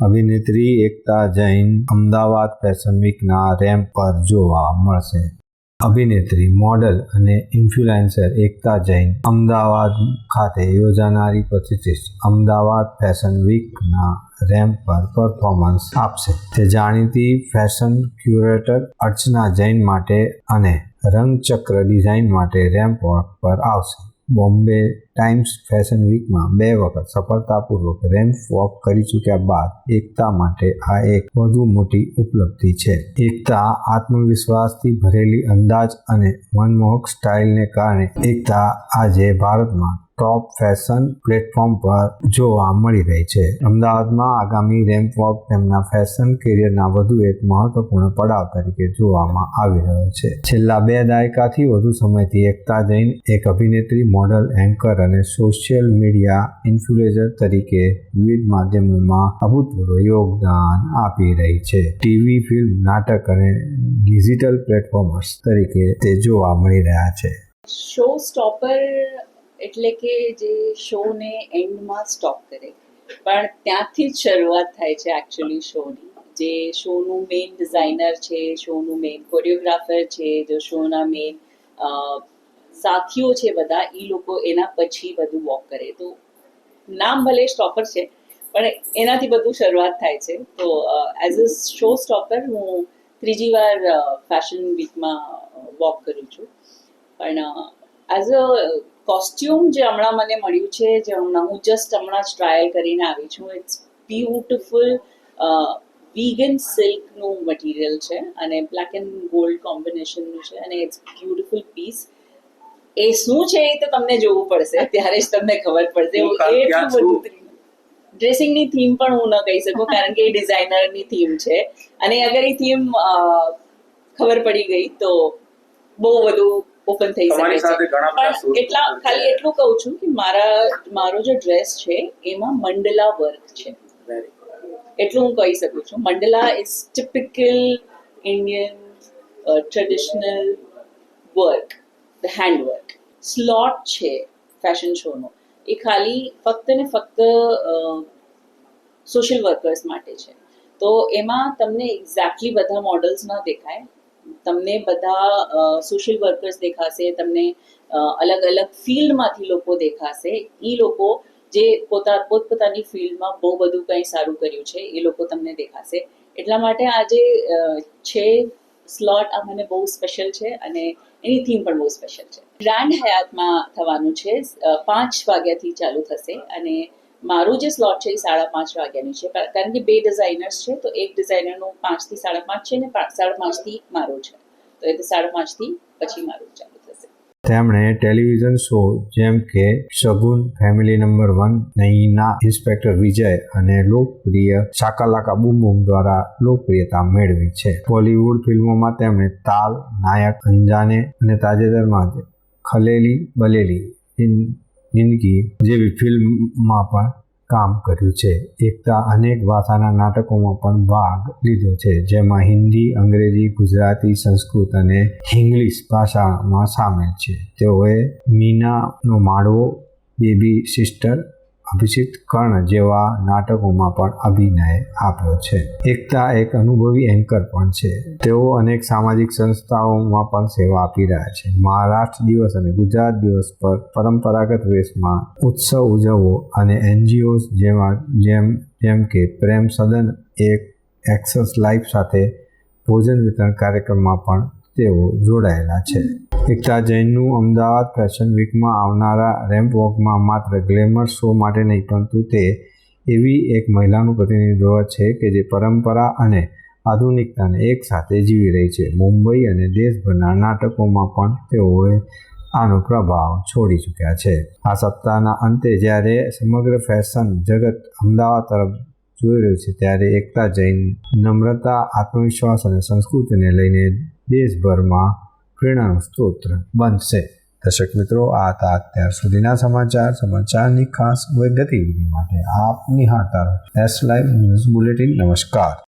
અભિનેત્રી, એકતા, જૈન, અમદાવાદ ફેશન વીકના રેમ્પ પર જોવા મળશે. અભિનેત્રી, મોડલ અને ઇન્ફ્લુએન્સર એકતા, જૈન, અમદાવાદ ખાતે યોજાનારી પ્રતિષ્ઠિત અમદાવાદ ફેશન વીકના રેમ્પ પર પરફોર્મન્સ આપશે. તે જાણીતી ફેશન ક્યુરેટર અર્ચના જૈન માટે અને રંગચક્ર ડિઝાઇન માટે રેમ્પ વોક પર આવશે. બોમ્બે ટાઈમ્સ ફેશન વીકમાં બે વખત સફળતાપૂર્વક રેમ્પ વોક કરી ચૂક્યા બાદ એકતા માટે આ એક વધુ મોટી ઉપલબ્ધિ છે. એકતા, આત્મવિશ્વાસથી ભરેલી અંદાજ અને મનમોહક સ્ટાઇલને કારણે એકતા આજે ભારતમાં ટોપ ફેશન પ્લેટફોર્મ પર જોવા મળી રહી છે. અમદાવાદમાં આગામી રેમ્પ વોક તેમના ફેશન કેરિયરના વધુ એક મહત્વપૂર્ણ પડાવ તરીકે જોવામાં આવી રહ્યો છે. છેલ્લા બે દાયકાથી વધુ સમયથી એકતા જૈન, એક અભિનેત્રી મોડલ એન્કર અને સોશિયલ મીડિયા ઇન્ફ્લુએન્સર તરીકે વિવિધ માધ્યમોમાં અભૂતપૂર્વ યોગદાન આપી રહી છે. ટીવી ફિલ્મ નાટક અને ડિજિટલ પ્લેટફોર્મર્સ તરીકે તે જોવા મળી રહ્યા છે. શો સ્ટોપર એટલે કે જે શોને એન્ડમાં સ્ટોપ કરે. પણ ત્યાંથી જ શરૂઆત થાય છે એકચ્યુઅલી શોની. જે શોનું મેઇન ડિઝાઇનર છે, શોનું મેઇન કોરિયોગ્રાફર છે, જો શોના મેઇન સાથીઓ છે બધા એ લોકો એના પછી બધું વોક કરે. તો નામ ભલે સ્ટોપર છે, પણ એનાથી બધું શરૂઆત થાય છે. તો એઝ અ શો સ્ટોપર હું ત્રીજી વાર ફેશન વીકમાં વોક કરું છું. પણ એઝ અ કોસ્ટ્યુમ જે હમણાં મને મળ્યું છે જે હમણાં હું જસ્ટ હમણાં જ ટ્રાયલ કરીને આવી છું ઇટ્સ બ્યુટિફુલ વીગન સિલ્કનું મટીરિયલ છે અને બ્લેક એન્ડ ગોલ્ડ કોમ્બિનેશનનું છે અને ઇટ્સ બ્યુટિફુલ પીસ એ શું છે એ તો તમને જોવું પડશે ત્યારે જ તમને ખબર પડશે. એટલું બધું ડ્રેસિંગની થીમ પણ હું ન કહી શકું કારણ કે એ ડિઝાઇનરની થીમ છે. અને અગર એ થીમ ખબર પડી ગઈ તો બહુ બધું ઓપન થઈ શકે છે. પણ એટલા ખાલી એટલું કહું છું કે મારા મારો જે ડ્રેસ છે એમાં મંડલા વર્ક છે. એટલું હું કહી શકું છું. Mandala is typical Indian traditional work the handwork slot છે ફેશન શોનો એ ખાલી ફક્ત ને ફક્ત સોશિયલ વર્કર્સ માટે છે. તો એમાં તમને એક્ઝેક્ટલી બધા મોડલ્સ ન દેખાય. તમને બધા સોશિયલ વર્કર્સ દેખાશે, તમને અલગ અલગ ફિલ્ડમાંથી લોકો દેખાશે. એ લોકો જે પોતા, પોતપોતાની ફિલ્ડમાં બહુ બધું કંઈ સારું કર્યું છે, એ લોકો તમને દેખાશે. એટલા માટે આજે છે સ્લોટ આ મને બહુ સ્પેશિયલ છે અને એની થીમ પણ બહુ સ્પેશિયલ છે. ગ્રાન્ડ હયાતમાં થવાનું છે પાંચ વાગ્યાથી ચાલુ થશે અને મારું જે સ્લોટ છે એ સાડા પાંચ વાગ્યાનું છે. કારણ કે બે ડિઝાઇનર્સ છે, તો એક ડિઝાઇનરનું પાંચથી સાડા પાંચ છે ને સાડા પાંચથી મારું છે. તો એ તો સાડા પાંચથી પછી મારું ચાલુ થશે. તેમણે ટેલિવિઝન શો જેમ કે શગુન ફેમિલી નંબર વન નહીના ઇન્સ્પેક્ટર વિજય અને લોકપ્રિય શાકાલાકા બૂમ બૂમ દ્વારા લોકપ્રિયતા મેળવી છે. બોલિવૂડ ફિલ્મોમાં તેમણે તાલ, નાયક, અંજાને અને તાજેતરમાં જ ખલેલી, બલેલી જિંદગી જેવી ફિલ્મમાં પણ કામ કર્યું છે. એકતા અનેક ભાષાના નાટકોમાં પણ ભાગ લીધો છે, જેમાં હિન્દી, અંગ્રેજી, ગુજરાતી, સંસ્કૃત અને ઇંગ્લિશ ભાષામાં સામેલ છે. તેઓએ મીનાનો માળવો, બેબી સિસ્ટર અભિષિત કર્ણ જેવા નાટકોમાં પણ અભિનય આપ્યો છે. એકતા એક અનુભવી એન્કર પણ છે. તેઓ અનેક સામાજિક સંસ્થાઓમાં પણ સેવા આપી રહ્યા છે. મહારાષ્ટ્ર દિવસ અને ગુજરાત દિવસ પર પરંપરાગત વેશમાં ઉત્સવ ઉજવવો અને એનજીઓ જેમાં જેમ જેમ કે પ્રેમ સદન એક એક્સસ લાઈફ સાથે ભોજન વિતરણ કાર્યક્રમમાં પણ તેઓ જોડાયેલા છે. એકતા જૈનનું અમદાવાદ ફેશન વીકમાં આવનારા રેમ્પ વોકમાં માત્ર ગ્લેમર શો માટે નહીં, પરંતુ તે એવી એક મહિલાનું પ્રતિનિધિત્વ છે કે જે પરંપરા અને આધુનિકતાને એક સાથે જીવી રહી છે. મુંબઈ અને દેશભરના નાટકોમાં પણ તેઓએ આનો પ્રભાવ છોડી ચૂક્યા છે. આ સપ્તાહના અંતે જ્યારે સમગ્ર ફેશન જગત અમદાવાદ તરફ જોઈ રહ્યું છે, ત્યારે એકતા જૈન નમ્રતા, આત્મવિશ્વાસ અને સંસ્કૃતિને લઈને દેશભરમાં પ્રેરણાનું સ્ત્રોત બનશે. દર્શક મિત્રો, આ હતા અત્યાર સુધીના સમાચાર. સમાચારની ખાસ ગતિવિધિ માટે આપ નિહાળતા રહો. એસ લાઈવ ન્યૂઝ બુલેટિન નમસ્કાર.